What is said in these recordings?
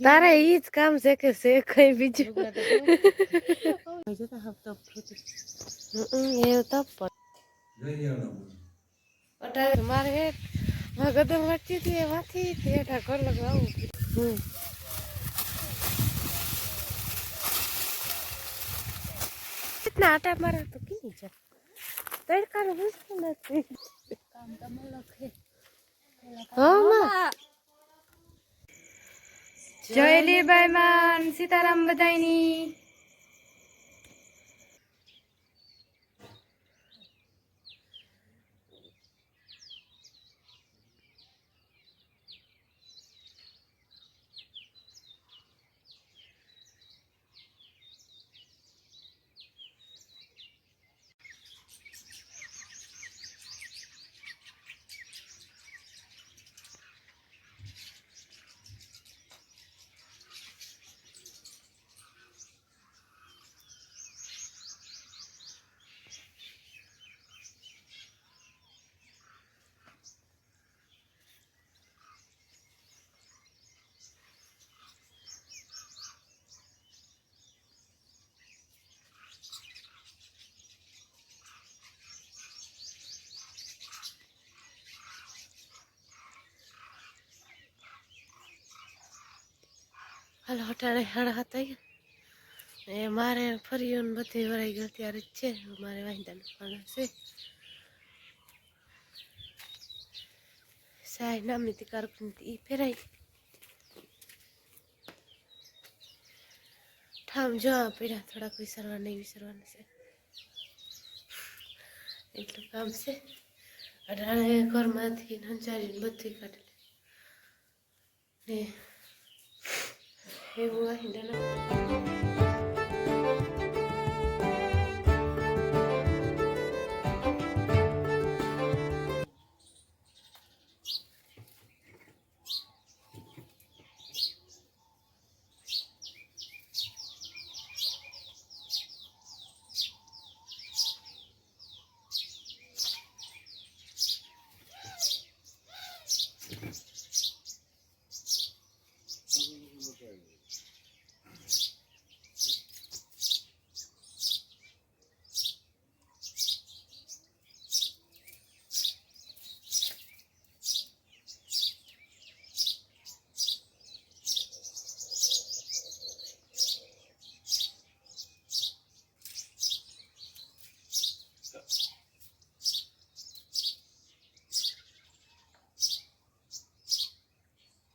તારે ઈ જ કામ છે કે છે કઈ બીજું કેવું? એવું તો મારે હેઠમાં ગદમ વચ્ચે હતી એમાંથી હેઠા ઘર લગવા આવું હમ કેટલા આટા મારા તો કીધી છે તડકાનું પૂછતું નથી કામ તો મલક હે. હા માં જય લીરબાઈ માન સીતારામ બધાયની હાલો, અટાણે હાડા હતા એ મારે ફર્યું ને બધી વરાઈ ગયો ત્યારે છે. મારે વાંધાનું પણ છે. સાહેબ, નામની તી કારકુંતી એ ફેરાઈ. ઠામ, જો, આ પીડા થોડાક વિસરવા નહીં વિસરવાના છે. એટલું કામ છે. અઢારે ઘરમાંથી હંચારીને બધું કાઢી લે. ને એવું વાંધા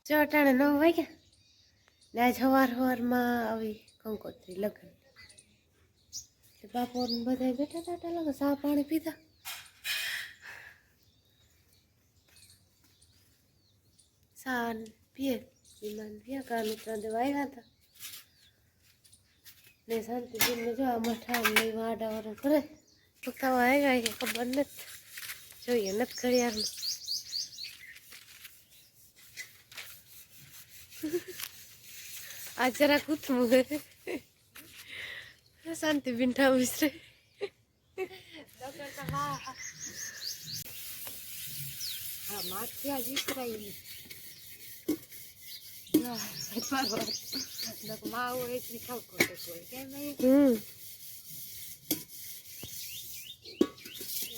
જો અટાણે નવ વાગ્યા. ને આજ સવાર સવારમાં આવી કંકોત્રી લગ્ન. એટલે બાપો બધા બેઠા હતા ટા લગન સા પાણી પીધા. ને પીએ. વિમાન પીયા કા મિત્ર દેવા આવ્યા હતા. ને શાંતિ ને જો આ મઠા લઈ વાડા વાડા કરે. પુખાવા આવ્યા ખબર નથી. જોઈએ નથી ઘડિયાળનું આ જરા કૂથમું શાંતિ બિંઠા વિસરે હા માથે આ વિસરાઈ માં હોય એટલી ખાવ ખોટે કોઈ કેમ એ હમ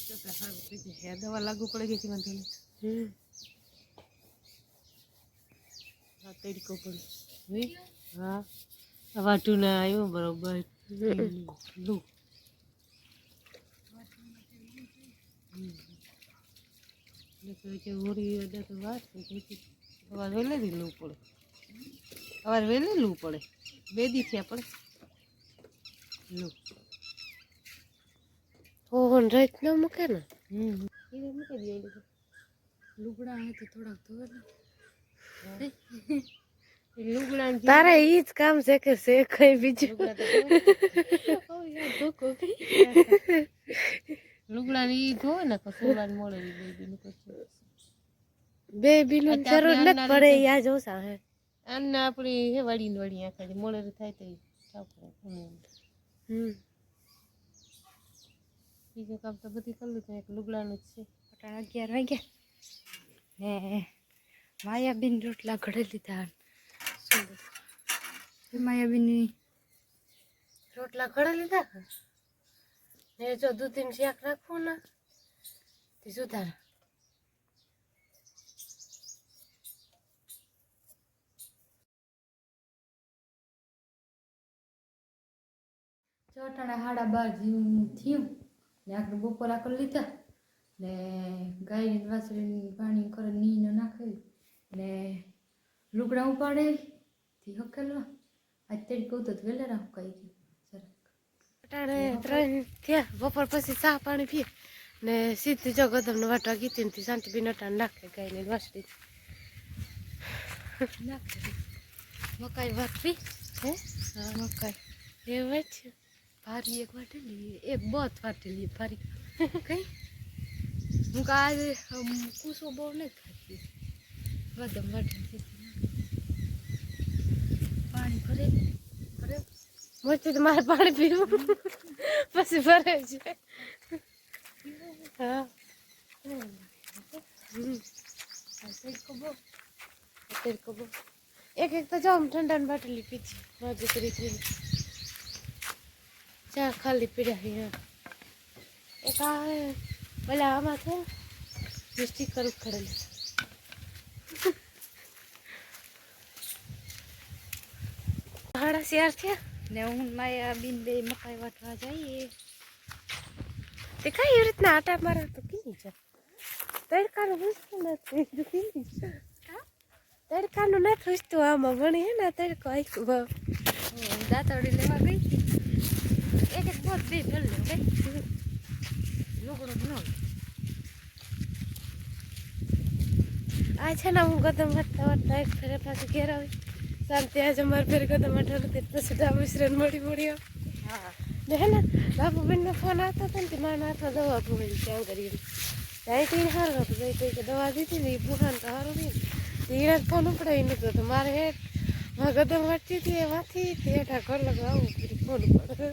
તો તો સારું થઈ જશે આ દવા લાગુ પડી ગઈ છે મને થોડી. હમ આ તડકો પડી હા. વાટું ના આવ્યું બરોબર. લૂ. અવાર વહેલેથી લૂ પડે. અવાર વહેલે લૂ પડે. બે દી થયા પડે લૂ. ઓવન રાઈટ ના મૂકે ને? હમ. એ મૂકી દે લુગડા હે તો થોડાક ધોવે ને તારે ઈ જ કામ છે કે છે કઈ બીજું લુગડા ને ઈ ધોવે ને તો સોડા મળે ઈ બે દીનું પછી બે બીનું જરૂર નથી પડે ઈ આ જોસા હે આને આપણી હે વળી ને વળી આખા મળે થાય તો ઈ સાફ કરે હમ બીજું કામ તો બધી કરી લીધું એક લુગડાનું જ છે અટાણા અગિયાર વાગ્યા ને માયાબીન રોટલા ઘડે લીધા માયાબીની રોટલા ઘણા લીધા ને જો દૂધીનું શાક રાખવું ને તે સુધાર. ચોટાણા હાડા બાર જેવું થયું. ને આપણે બપોરા કરી લીધા. ને ગાયને વાસળીને પાણી કરે નીનો નાખી. ને લુગડા ઉપાડે. હકેલવા આજ તેડી કહું તો ગયું જરાક અટાણે ત્રણ થયા બપોર પછી ચા પાણી પીએ ને સીધી જો ગદમને વાટવા ગીતી ને શાંતિ બી નટાણ નાખે ગાયને વાસળી નાખે મકાઈ વાટવી હે હા મકાઈ એ છે ભારી એક વાટેલી એક બત વાટેલી ભારી કઈ હું કાલે કુસો બહુ નથી ખાતી વાદમ વાટેલી પાણી ભરે ભરે. મોટી તો મારે પાણી પીવું. પછી ભરે છે. હા. એક એક તો જાઉં ઠંડા ની બાટલી પીધી. માજી કરી કરીને. ચા ખાલી પીડ્યા એક આ હે, આમાં છે સ્ટીકર ઉખડેલું હાડા શિયાર થયા? ને હું માયા બીન બે મકાઈ વાટવા જઈએ. તે કઈ એવી રીતના આટા મારે તો કીધી છે. તડકાનું ઘૂસતું નથી કીધી છે. તડકાનું નથી ઘૂસતું આમાં ભણી હે ને તડકો આખું દાંતરડી લેવા ગઈ. એક એક બોત બે ભલે કઈ લુગડું ન આ છે ને હું કદમ વધતા વધતા એક ફેરે પાછું ઘેર આવી. શાંતિ આજે મારે ફેર કદમ અઠાર હતી પછી ડાબુસરેન મળી મળી આવી. હા. ને હે ને બાબુબેનનો ફોન આવતો હતો ને તે મારા હાથમાં દવા ભૂલી ત્યાં કરી ત્યાંથી સારું હતું ભાઈ કંઈક દવા દીધી ને એ ભૂખાન તો સારું નહીં. એને ફોન ઉપડાવી નહોતો તો મારે હેઠમાં કદમ વાંચતી હતી એમાંથી તે હેઠા ઘર લગાવું કરી ફોન પડે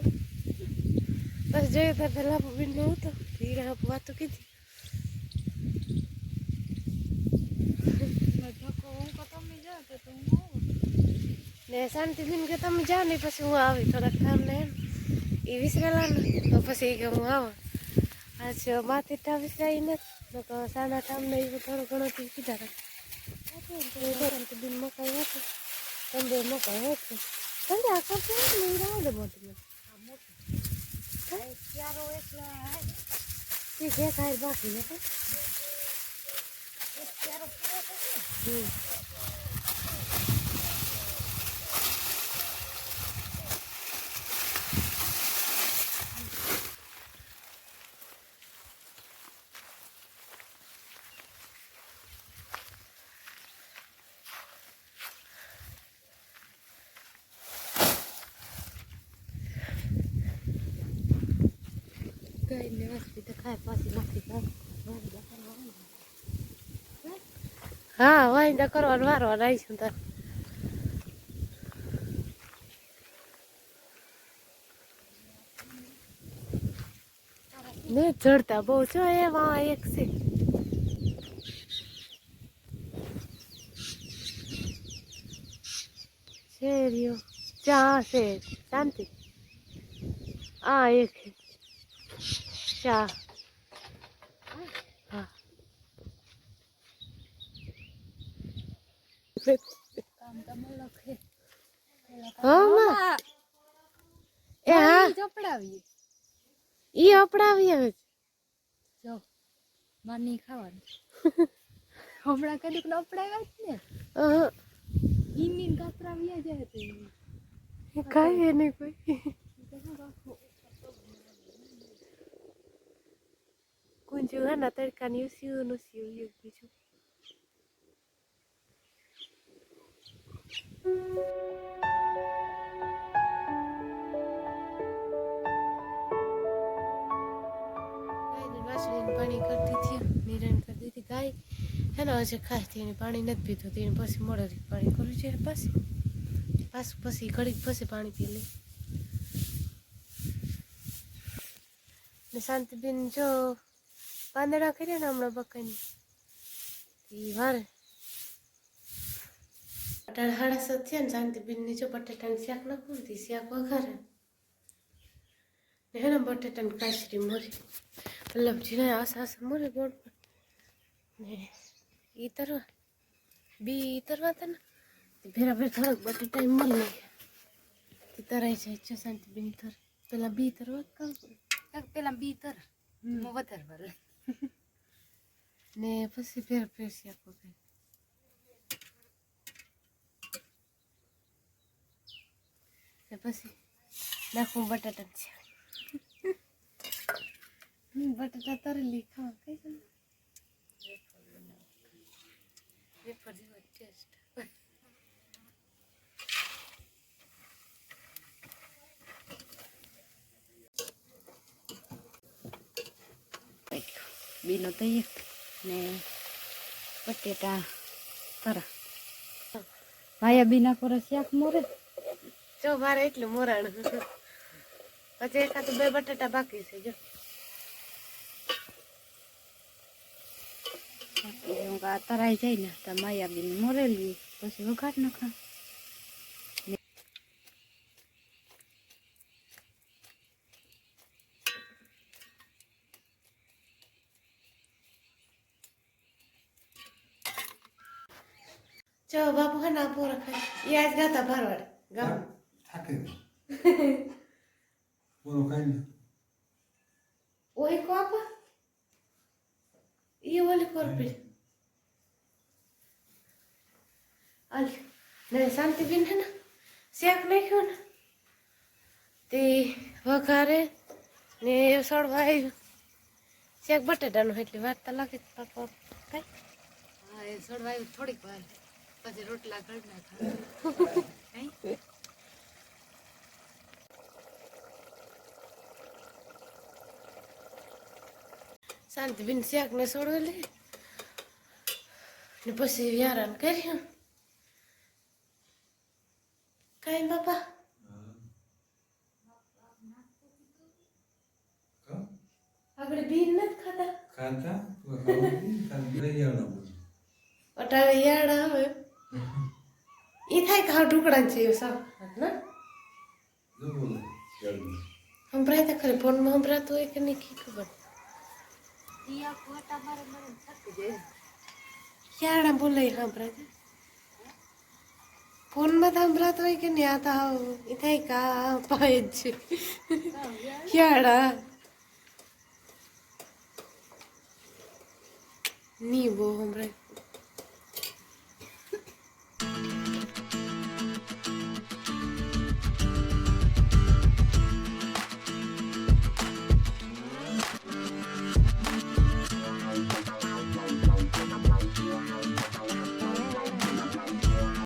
બસ જોયું ત્યાં પેલા બાબુબેનને હતો હીરા વાતો કીધી ધક્કો હું કો તમે જાઓ તો તો હું ને શાંતિબેન કે તમે જાઓ ને પછી હું આવી, થોડાક કામ ને એમ. એ વિસરેલા ને તો પછી કે હું આવું. આજ માથે ટા વિસરાઈ નથી તો સાના ટામ ને એવું થોડું ઘણું કીધા હતા. શાંતિબેન મકાઈ હતું. તમે મકાઈ હતું. તમે આ કરતો ને એ રાવ દે મોટી મોટી જે ખાય બાકી ને વાસળી તો ખાય પાછી નાખી હા વાંદા કરવાનું વારો રહીશું તાર. ને ચડતા બહુ છો એમાં એક છે. શેરીઓ, ચા છે, શાંતિ. આ એક છે. ચા હમણાં કદીક નો અપડાવ્યા જ ને. અહં, ઈમીન કાતરાવ્યા જાય તો એ ખાઈએ નહીં કોઈ. ને તડકાની ઉસ્યું નુસ્યું એવું બીજું ગાયને વાસળીને પાણી કરતી હતી, નિરણ કરતી હતી. ગાય હે ને હજી ખાય તેને પાણી નથી પીધું તેને પછી મોડે પાણી કરવું છે પછી. પાછું પછી ઘડીક પછી પાણી પી લે. ને શાંતિબેન જો પાંદડા કર્યા ને હમણાં બકરી વારે. અટાણ હાડા સત શાંતિ ને શાંતિબીનની જો ને શાક નાખું ને શાક વઘારે. ને હેને બટેટાની કાચરી મોરી. મતલબ જીને આસા આસા મોરી ગોળ ને ઈ તરવા. બી ઈ તરવા હતા ને ભેરા ભેર થોડોક બટેટા મળી તે તરાઈ જાય. છે શાંતિબીન તર. પેલા બી તરવા પેલા બી તર. હું વધારે ભરે ને પછી ફેર ફેર શાક વઘારે ને પછી નાખું બટાટા છે બટાટા તરેલી ખાવા કઈ વેફર જેવો ટેસ્ટ બીનો તૈયાર ને બટેટા તરા ભાયા બીના પર શાક મોરે? જો મારે એટલું મોરાણ. પછી એકાદ બે બટેટા બાકી છે જો. તરાઈ જાય ને તો માયા બીન મોરેલી પછી વઘાટ નાખા જો બાપુ હા ના પોરા ખાય એ આજ ગાતા ભરવાડ ગામ થાકે બોલો કઈ નહીં ઓય કો આપા એ ઓલી કોરપી અલ ને શાંતિ બેન હે ને શેક નાખ્યો ને તે વઘારે ને સળવા આવ્યું શેક બટેટાનું એટલી વાર તો લાગે છે પાપા કઈ હા એ સડવાયું થોડીક વાર પછી રોટલા કરી નાખા શાંતિ બેન શેક ને સળવે લે. ને પછી વ્યારાન કર્યું કઈ બાપા? કા? આગળ બીન નથી ખાતા? ખાતા? તું ખાવું ખાલી લઈ આવવાનું બોલ અટાણે યાદ આવે ઈ થાય ખાવ ટુકડા છે એવું સાવ ના જો બોલે જલ્દી સંભળાય તો ખરી ફોનમાં સંભળાતું હોય કે નહીં કી ખબર યાડા બોલે સંભળાય છે ફોનમાં તો સંભળાતું હોય કે નહીં આ તો હાવ ઈ થાય કા પાય જ છે યાડા ની બહુ સંભળાય